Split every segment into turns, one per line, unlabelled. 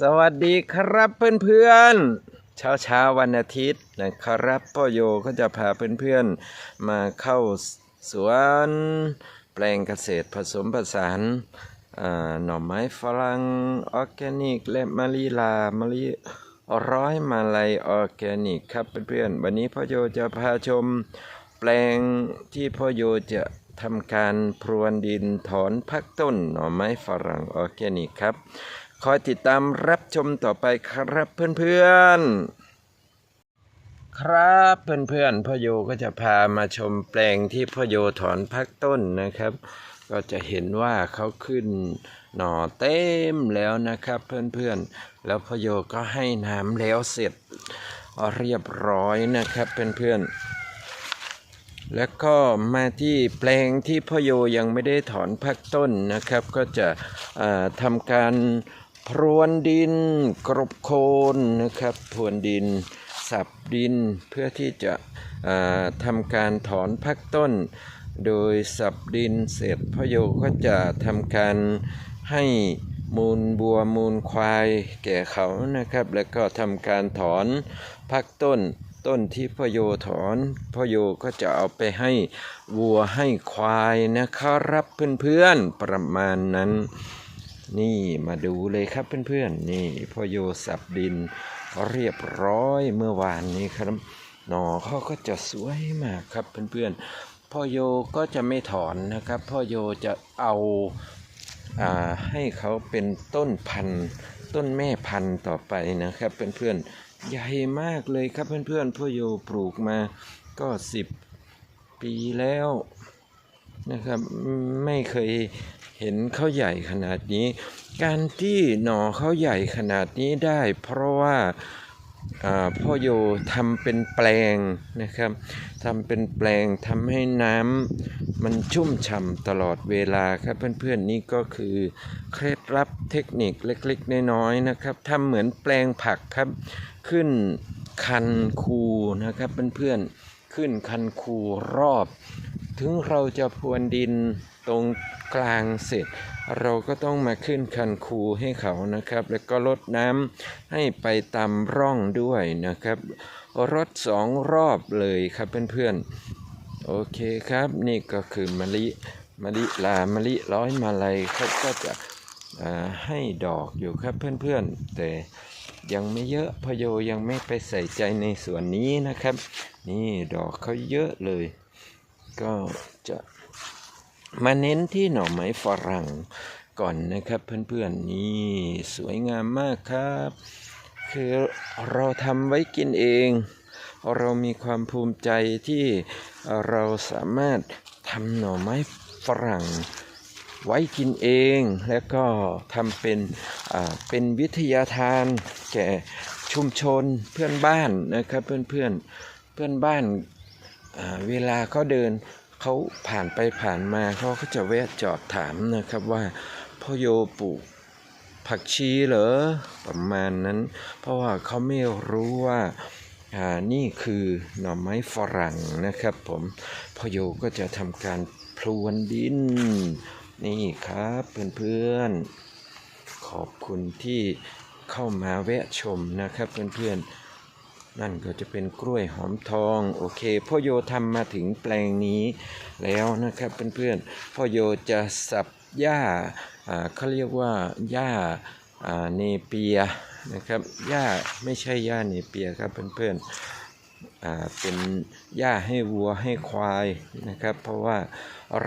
สวัสดีครับเพื่อนๆ เช้าเช้าวันอาทิตย์นะครับพ่อโยก็จะพาเพื่อนๆ มาเข้าสวนแปลงเกษตรผสมผสานอ่าหน่อไม้ฝรั่งออร์แกนิก และมะลิลามะลิร้อยมาลัยออร์แกนิกครับเพื่อนๆ วันนี้พ่อโยจะพาชมแปลงที่พ่อโยจะทำการพรวนดินถอนพักต้นหน่อไม้ฝรั่งออร์แกนิกครับ คอยติดตามรับชมต่อไปครับเพื่อนๆ ครับเพื่อนๆพ่อโยก็จะพามาชมแปลงที่พ่อโยถอนพักต้นนะครับ ก็จะเห็นว่าเขาขึ้นหน่อเต็มแล้วนะครับเพื่อนๆ แล้วพ่อโยก็ให้น้ำแล้วเสร็จเรียบร้อยนะครับเพื่อนๆ แล้วก็มาที่แปลงที่พ่อโยยังไม่ได้ถอนพักต้นนะครับ ก็จะทำการ พรวนดินกรบโคนนะครับพรวนดิน สับดินเพื่อที่จะทำการถอนพักต้น โดยสับดินเสร็จพโยก็จะทำการให้มูลบัวมูลควายแก่เขานะครับ แล้วก็ทำการถอนพักต้น ต้นที่พโยถอนพโยก็จะเอาไปให้วัวให้ควายนะครับเพื่อนๆประมาณนั้น นี่มาดูเลยครับเพื่อนๆ นี่พ่อโยสับดินเรียบร้อยเมื่อวานนี้ครับหนอเขาก็จะสวยมากครับเพื่อนๆ พ่อโยก็จะไม่ถอนนะครับ พ่อโยจะเอาอ่าให้เขาเป็นต้นพันธุ์ต้นแม่พันธุ์ต่อไปนะครับเพื่อนๆ ใหญ่มากเลยครับเพื่อนๆ พ่อโยปลูกมาก็สิบปีแล้วนะครับไม่เคย เห็นเขาใหญ่ขนาดนี้ การที่หน่อเขาใหญ่ขนาดนี้ได้ เพราะว่าอ่าพ่อโยทำเป็นแปลงนะครับทำเป็นแปลงทำให้น้ำมันชุ่มฉ่ำตลอดเวลาครับเพื่อนๆนี่ก็คือเคล็ดลับเทคนิคเล็กๆน้อยๆนะครับทำเหมือนแปลงผักครับ ขึ้นคันคูนะครับเพื่อนๆขึ้นคันคูรอบ ถึงเราจะพรวนดินตรงกลางเสร็จ เราก็ต้องมาขึ้นคันคูให้เขานะครับ แล้วก็ลดน้ำให้ไปตามร่องด้วยนะครับรดสองรอบเลยครับเพื่อนๆ โอเคครับนี่ก็คือมะลิมะลิลามะลิร้อยมาลัยเขาก็จะให้ดอกอยู่ครับเพื่อนๆ แต่ยังไม่เยอะพโยยังไม่ไปใส่ใจในส่วนนี้นะครับ นี่ดอกเขาเยอะเลย ก็จะมาเน้นที่หน่อไม้ฝรั่งก่อนนะครับ เพื่อนๆนี่สวยงามมากครับ คือเราทำไว้กินเอง เรามีความภูมิใจที่เราสามารถทำหน่อไม้ฝรั่งไว้กินเอง แล้วก็ทำเป็นเป็นวิทยาทานแก่ชุมชนเพื่อนบ้านนะครับเพื่อนๆเพื่อนบ้าน เวลาเขาเดินเขาผ่านไปผ่านมาเขาก็จะแวะจอดถามนะครับว่าพ่อโยปลูกผักชีเหรอประมาณนั้น เพราะว่าเขาไม่รู้ว่านี่คือหน่อไม้ฝรั่งนะครับ ผมพ่อโยก็จะทำการพรวนดิน นี่ครับเพื่อนๆขอบคุณที่เข้ามาแวะชมนะครับเพื่อนๆ นั่นก็จะเป็นกล้วยหอมทองโอเคพ่อโยทำมาถึงแปลงนี้แล้วนะครับเพื่อนๆพ่อโยจะสับหญ้าเขาเรียกว่าหญ้าเนเปียนะครับหญ้าไม่ใช่หญ้าเนเปียครับเพื่อนๆเป็นหญ้าให้วัวให้ควายนะครับ เพราะว่า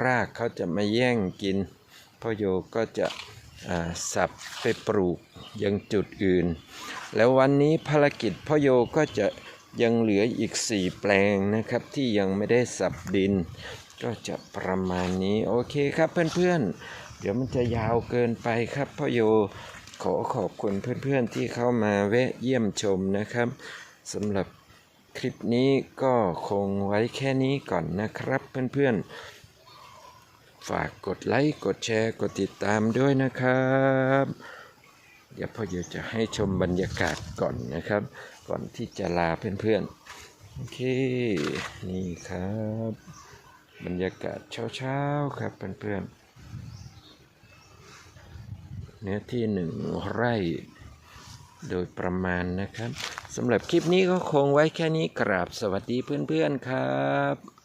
รากเขาจะมาแย่งกินพ่อโยก็จะ สับไปปลูกยังจุดอื่น แล้ววันนี้ภารกิจพ่อโยก็จะยังเหลืออีก 4 แปลงนะครับ ที่ยังไม่ได้สับดิน ก็จะประมาณนี้โอเคครับเพื่อนๆ เดี๋ยวมันจะยาวเกินไปครับพ่อโยขอขอบคุณเพื่อนๆที่เข้ามาแวะเยี่ยมชมนะครับสำหรับคลิปนี้ก็คงไว้แค่นี้ก่อนนะครับเพื่อนๆ ฝากกดไลค์กดแชร์กดติดตามด้วยนะครับ เดี๋ยวพ่อโยจะให้ชมบรรยากาศก่อนนะครับ ก่อนที่จะลาเพื่อนๆ โอเค นี่ครับ บรรยากาศเช้าๆครับเพื่อนๆ เนื้อที่หนึ่งไร่โดยประมาณนะครับสำหรับคลิปนี้ก็คงไว้แค่นี้กราบสวัสดีเพื่อนๆครับ